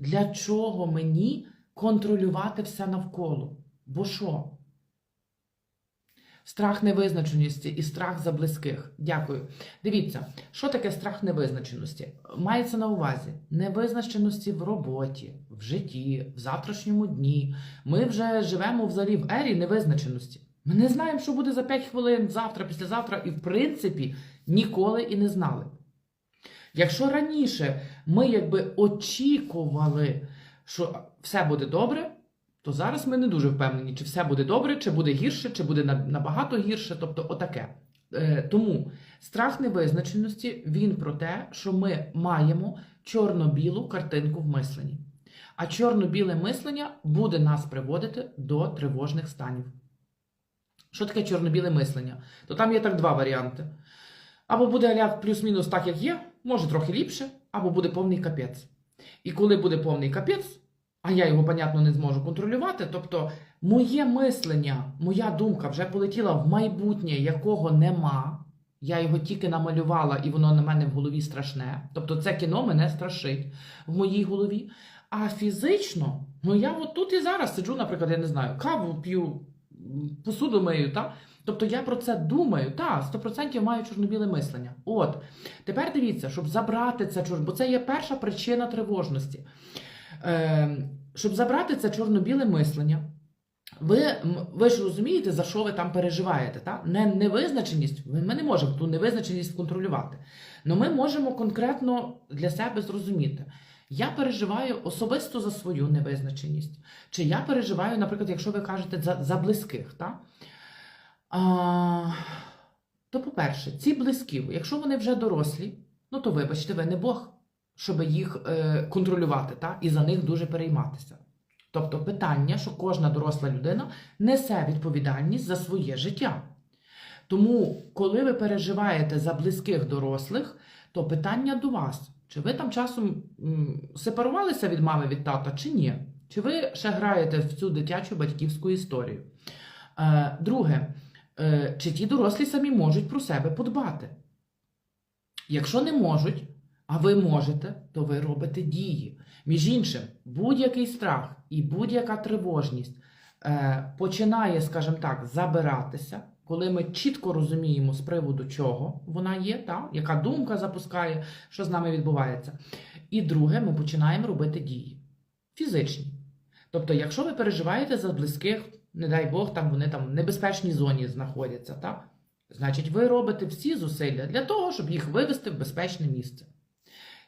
для чого мені контролювати все навколо? Бо що? Страх невизначеності і страх за близьких. Дякую. Дивіться, що таке страх невизначеності? Мається на увазі невизначеності в роботі, в житті, в завтрашньому дні. Ми вже живемо взагалі в ері невизначеності. Ми не знаємо, що буде за 5 хвилин, завтра, післязавтра, і в принципі ніколи і не знали. Якщо раніше ми якби очікували, що все буде добре, то зараз ми не дуже впевнені, чи все буде добре, чи буде гірше, чи буде набагато гірше. Тобто, отаке. Е, тому страх невизначеності він про те, що ми маємо чорно-білу картинку в мисленні. А чорно-біле мислення буде нас приводити до тривожних станів. Що таке чорно-біле мислення? То там є так два варіанти. Або буде аля плюс-мінус так, як є, може трохи ліпше, або буде повний капець. І коли буде повний капець, а я його, понятно, не зможу контролювати, тобто моє мислення, моя думка вже полетіла в майбутнє, якого нема. Я його тільки намалювала, і воно на мене в голові страшне. Тобто це кіно мене страшить в моїй голові. А фізично, ну я от тут і зараз сиджу, наприклад, я не знаю, каву п'ю, посуду мию, та? Тобто я про це думаю, та, 100% маю чорно-біле мислення. От, тепер дивіться, щоб забрати це чор... бо це є перша причина тривожності. Е, щоб забрати це чорно-біле мислення, ви, ви ж розумієте, за що ви там переживаєте. Та? Не, невизначеність, ми не можемо ту невизначеність контролювати. Але ми можемо конкретно для себе зрозуміти. Я переживаю особисто за свою невизначеність. Чи я переживаю, наприклад, якщо ви кажете за, за близьких, та? А, то, по-перше, ці близькі, якщо вони вже дорослі, ну то вибачте, ви не Бог, щоб їх е, контролювати та? і за них дуже перейматися. Тобто питання, що кожна доросла людина несе відповідальність за своє життя. Тому, коли ви переживаєте за близьких дорослих, то питання до вас: чи ви там часом сепарувалися від мами від тата, чи ні? Чи ви ще граєте в цю дитячу батьківську історію? Е, друге, е, чи ті дорослі самі можуть про себе подбати? Якщо не можуть, а ви можете, то ви робите дії. Між іншим, будь-який страх і будь-яка тривожність е, починає, скажімо так, забиратися, коли ми чітко розуміємо з приводу чого вона є, та, яка думка запускає, що з нами відбувається. І друге, ми починаємо робити дії фізичні. Тобто, якщо ви переживаєте за близьких, не дай Бог, там вони там в небезпечній зоні знаходяться, та? значить, ви робите всі зусилля для того, щоб їх вивести в безпечне місце.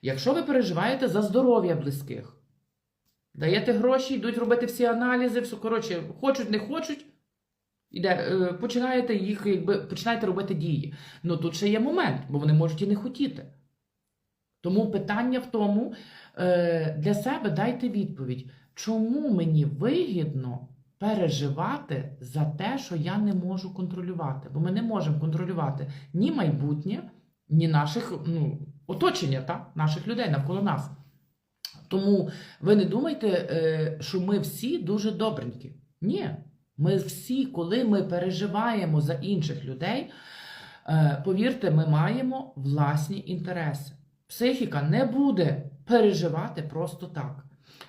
Якщо ви переживаєте за здоров'я близьких, даєте гроші, йдуть робити всі аналізи, все, коротше, хочуть, не хочуть, іде, е, починаєте їх, якби, починаєте робити дії. Ну тут ще є момент, бо вони можуть і не хотіти. Тому питання в тому, е, для себе дайте відповідь, чому мені вигідно переживати за те, що я не можу контролювати. Бо ми не можемо контролювати ні майбутнє, ні наших ну, оточення, та? наших людей навколо нас. Тому ви не думайте, е, що ми всі дуже добренькі. Ні. Ми всі, коли ми переживаємо за інших людей, е, повірте, ми маємо власні інтереси. Психіка не буде переживати просто так.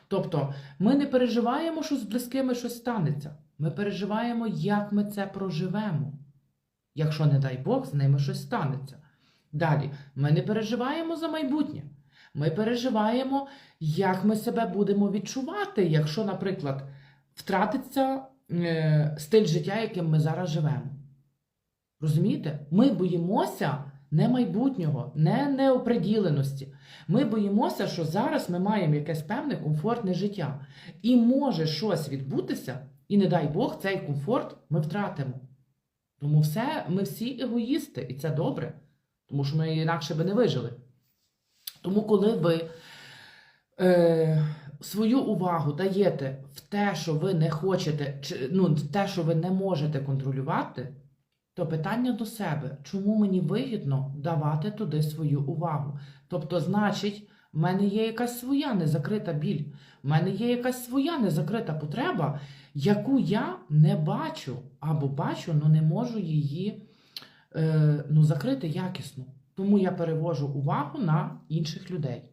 Тобто, ми не переживаємо, що з близькими щось станеться. Ми переживаємо, як ми це проживемо. Якщо, не дай Бог, з ними щось станеться. Далі, ми не переживаємо за майбутнє. Ми переживаємо, як ми себе будемо відчувати, якщо, наприклад, втратиться стиль життя, яким ми зараз живемо. Розумієте? Ми боїмося не майбутнього, не неоприділеності. Ми боїмося, що зараз ми маємо якесь певне комфортне життя. І може щось відбутися, і не дай Бог, цей комфорт ми втратимо. Тому все, ми всі егоїсти, і це добре, тому що ми інакше би не вижили. Тому, коли ви е, свою увагу даєте в те, що ви не хочете, чи, ну, в те, що ви не можете контролювати, то питання до себе, чому мені вигідно давати туди свою увагу? Тобто, значить, в мене є якась своя незакрита біль, в мене є якась своя незакрита потреба, яку я не бачу або бачу, але не можу її е, ну, закрити якісно. Тому я перевожу увагу на інших людей.